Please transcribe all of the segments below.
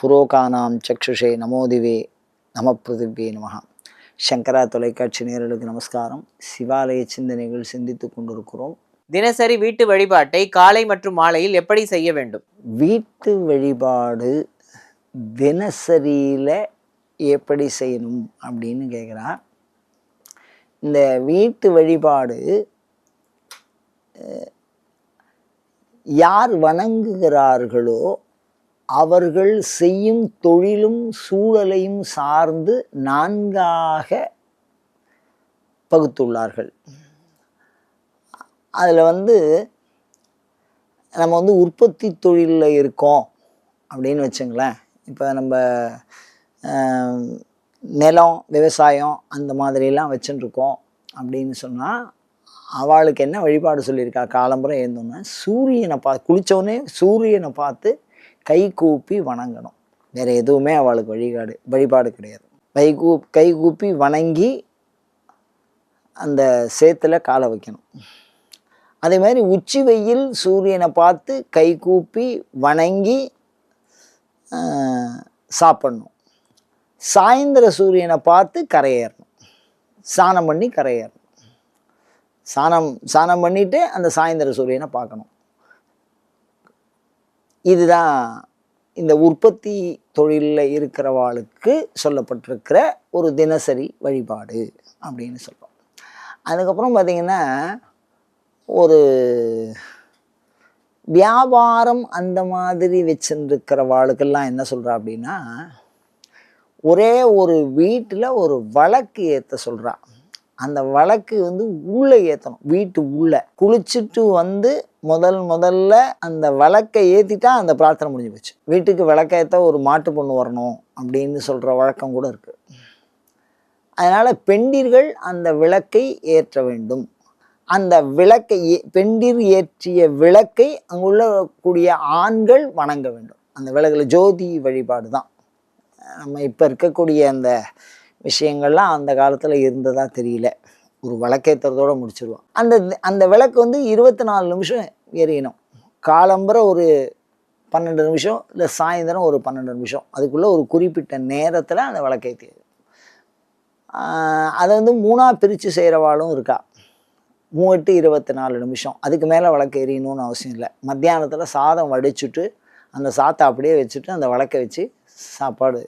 புரோகானாம் சக்ஷுஷே நமோதிவே நம பிருதிவே நமஹ. சங்கரா தொலைக்காட்சி நேயர்களுக்கு நமஸ்காரம். சிவாலய சிந்தனைகள் சிந்தித்து கொண்டிருக்கிறோம். தினசரி வீட்டு வழிபாட்டை காலை மற்றும் மாலையில் எப்படி செய்ய வேண்டும்? வீட்டு வழிபாடு தினசரியில் எப்படி செய்யணும் அப்படின்னு கேட்குறான் இந்த வீட்டு வழிபாடு யார் வணங்குகிறார்களோ அவர்கள் செய்யும் தொழிலும் சூழலையும் சார்ந்து நான்காக பகுத்துள்ளார்கள். அதில் வந்து நம்ம வந்து உற்பத்தி தொழிலில் இருக்கோம் அப்படின்னு வச்சுங்களேன். இப்போ நம்ம நிலம் விவசாயம் அந்த மாதிரிலாம் வச்சுட்டுருக்கோம் அப்படின்னு சொன்னால் அவளுக்கு என்ன வழிபாடு சொல்லியிருக்கா? காலம்புறம் எழுந்தோன்னே சூரியனை பார்த்து குளித்தோடனே சூரியனை பார்த்து கை கூப்பி வணங்கணும். வேறு எதுவுமே அவளுக்கு வழிபாடு வழிபாடு கிடையாது. கை கூ கை கூப்பி வணங்கி அந்த சேத்துல காலை வைக்கணும். அதே மாதிரி உச்சி வெயில் சூரியனை பார்த்து கை கூப்பி வணங்கி சாப்பிடணும். சாயந்தர சூரியனை பார்த்து கரையேறணும். சாணம் பண்ணி கரையேறணும். சாணம் சாணம் பண்ணிவிட்டு அந்த சாயந்தர சூரியனை பார்க்கணும். இதுதான் இந்த உற்பத்தி தொழிலில் இருக்கிறவாளுக்கு சொல்லப்பட்டிருக்கிற ஒரு தினசரி வழிபாடு அப்படின்னு சொல்கிறோம் அதுக்கப்புறம் பார்த்திங்கன்னா ஒரு வியாபாரம் அந்த மாதிரி வச்சுருக்கிறவாளுக்கெல்லாம் என்ன சொல்கிறா அப்படின்னா ஒரே ஒரு வீட்டில் ஒரு வழக்கு ஏற்ற சொல்கிறான் அந்த வழக்கு வந்து உள்ளே ஏற்றணும் வீட்டு உள்ளே. குளிச்சுட்டு வந்து முதல் முதல்ல அந்த விளக்கை ஏற்றிட்டா அந்த பிரார்த்தனை முடிஞ்சு போச்சு. வீட்டுக்கு விளக்கேற்ற ஒரு மாட்டு பொண்ணு வரணும் அப்படின்னு சொல்கிற வழக்கம் கூட இருக்குது அதனால் பெண்டிர்கள் அந்த விளக்கை ஏற்ற வேண்டும். அந்த விளக்கை ஏ- பெண்டிர் ஏற்றிய விளக்கை அங்குள்ள கூடிய ஆண்கள் வணங்க வேண்டும். அந்த விளக்கில் ஜோதி வழிபாடு தான் நம்ம இப்போ இருக்கக்கூடிய அந்த விஷயங்கள்லாம் அந்த காலத்தில் இருந்ததா தெரியல. ஒரு விளக்கேற்றுறதோடு முடிச்சிருவோம். அந்த அந்த விளக்கு வந்து இருபத்தி நாலு நிமிஷம் எரியணும். காலம்புற ஒரு பன்னெண்டு நிமிஷம் இல்லை சாயந்தரம் ஒரு பன்னெண்டு நிமிஷம். அதுக்குள்ளே ஒரு குறிப்பிட்ட நேரத்தில் அந்த விளக்கேற்றி அதை வந்து மூணாக பிரித்து செய்கிறவாளும் இருக்கா. மூவெட்டு இருபத்தி நாலு நிமிஷம். அதுக்கு மேலே விளக்கு எரியணும்னு அவசியம் இல்லை. மத்தியானத்தில் சாதம் வடிச்சுட்டு அந்த சாத்தை அப்படியே வச்சுட்டு அந்த விளக்கை வச்சு சாப்பாடு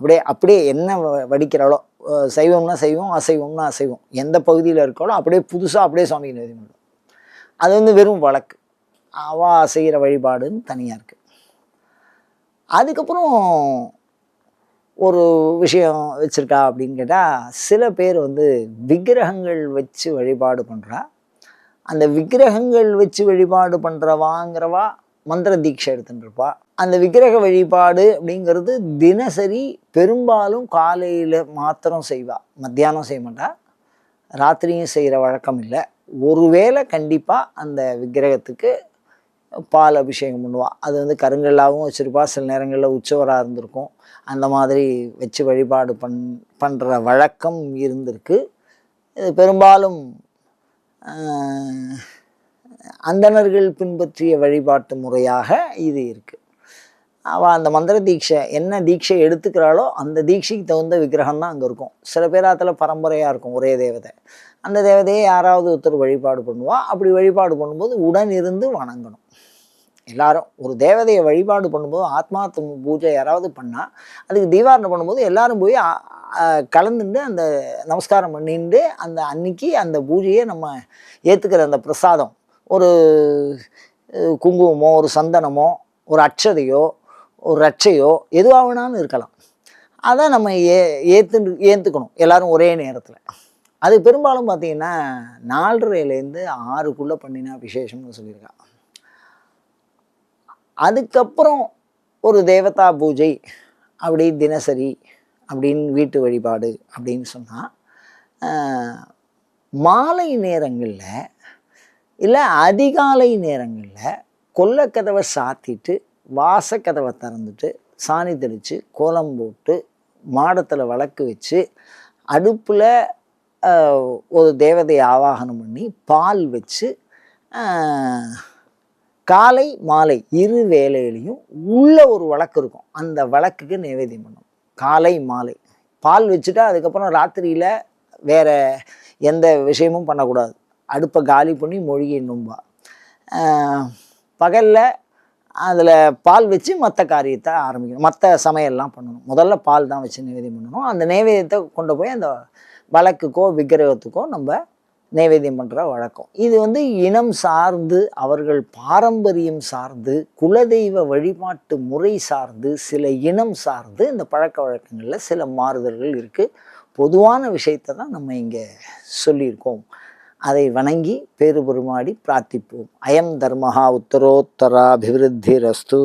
அப்படியே அப்படியே என்ன வ- வடிக்கிறாளோ அஹ் சைவம்னா சைவம் அசைவம்னா அசைவம் எந்த பகுதியில் இருக்காளோ அப்படியே புதுசாக அப்படியே சுவாமிக்கு நிவேதியம் பண்ணும் அது வந்து வெறும் வழக்கு. அவா செய்கிற வழிபாடுன்னு தனியாக இருக்குது அதுக்கப்புறம் ஒரு விஷயம் வச்சுருக்கா அப்படின்னு கேட்டால் சில பேர் வந்து விக்கிரகங்கள் வச்சு வழிபாடு பண்ணுறா அந்த விக்கிரகங்கள் வச்சு வழிபாடு பண்ணுறவாங்கிறவா மந்திர தீட்சை எடுத்துட்டுருப்பா அந்த விக்கிரக வழிபாடு அப்படிங்கிறது தினசரி பெரும்பாலும் காலையில் மாத்திரம் செய்வாள் மத்தியானம் செய்ய மாட்டா. ராத்திரியும் செய்கிற வழக்கம் இல்லை. ஒருவேளை கண்டிப்பாக அந்த விக்கிரகத்துக்கு பால் அபிஷேகம் பண்ணுவாள் அது வந்து கருங்கல்லாகவும் வச்சுருப்பா. சில நேரங்களில் உச்சவராக இருந்திருக்கும். அந்த மாதிரி வச்சு வழிபாடு பண் பண்ணுற வழக்கம் இருந்திருக்கு. இது பெரும்பாலும் அந்தணர்கள் பின்பற்றிய வழிபாட்டு முறையாக இது இருக்குது அவள் அந்த மந்திர தீட்சை என்ன தீட்சை எடுத்துக்கிறாளோ அந்த தீட்சைக்கு தகுந்த விக்கிரகம் தான் அங்கே இருக்கும். சில பேராத்தில் பரம்பரையாக இருக்கும் ஒரே தேவதை. அந்த தேவதையை யாராவது ஒருத்தர் வழிபாடு பண்ணுவா. அப்படி வழிபாடு பண்ணும்போது உடன் இருந்து வணங்கணும். எல்லாரும் ஒரு தேவதையை வழிபாடு பண்ணும்போது ஆத்மார்த்த பூஜை யாராவது பண்ணால் அதுக்கு தீபாரணம் பண்ணும்போது எல்லாரும் போய் கலந்துட்டு அந்த நமஸ்காரம் பண்ணிட்டு அந்த அன்னைக்கு அந்த பூஜையை நம்ம ஏற்றுக்கிற அந்த பிரசாதம் ஒரு குங்குமமோ ஒரு சந்தனமோ ஒரு அட்சதையோ ஒரு ரட்சையோ எதுவாக வேணாலும் இருக்கலாம். அதை நம்ம ஏ ஏற்று ஏற்றுக்கணும் எல்லோரும் ஒரே நேரத்தில். அது பெரும்பாலும் பார்த்தீங்கன்னா நாலரைலேருந்து ஆறுக்குள்ளே பண்ணினா விசேஷம்னு சொல்லியிருக்காங்க அதுக்கப்புறம் ஒரு தேவதா பூஜை அப்படி தினசரி அப்படின்னு வீட்டு வழிபாடு அப்படின்னு சொன்னால் மாலை நேரங்களில் இல்லை அதிகாலை நேரங்களில் கொல்லக்கதவை சாத்திட்டு வாசக்கதவை திறந்துட்டு சாணி தெளித்து கோலம் போட்டு மாடத்தில் வழக்கு வச்சு அடுப்பில் ஒரு தேவதையை ஆவாகனம் பண்ணி பால் வச்சு காலை மாலை இரு வேளையிலையும் உள்ள ஒரு வழக்கு இருக்கும். அந்த வழக்குக்கு நைவேத்தியம் பண்ணும் காலை மாலை. பால் வச்சுட்டா அதுக்கப்புறம் ராத்திரியில் வேற எந்த விஷயமும் பண்ணக்கூடாது. அடுப்பை காலி பண்ணி மொழிகை நொம்பா. பகலில் அதில் பால் வச்சு மற்ற காரியத்தை ஆரம்பிக்கணும். மற்ற சமையல்லாம் பண்ணணும். முதல்ல பால் தான் வச்சு நைவேத்தியம் பண்ணணும். அந்த நைவேத்தியத்தை கொண்டு போய் அந்த வழக்குக்கோ விக்கிரகத்துக்கோ நம்ம நைவேத்தியம் பண்ணுற வழக்கம். இது வந்து இனம் சார்ந்து அவர்கள் பாரம்பரியம் சார்ந்து குலதெய்வ வழிபாட்டு முறை சார்ந்து சில இனம் சார்ந்து இந்த பழக்க வழக்கங்களில் சில மாறுதல்கள் இருக்குது பொதுவான விஷயத்தை தான் நம்ம இங்கே சொல்லியிருக்கோம். அதை வணங்கி பேரு பெருமாடி பிரார்த்திப்போம். அயம் தர்மஹா உத்தரோத்தராபிவிருத்தி ரஸ்து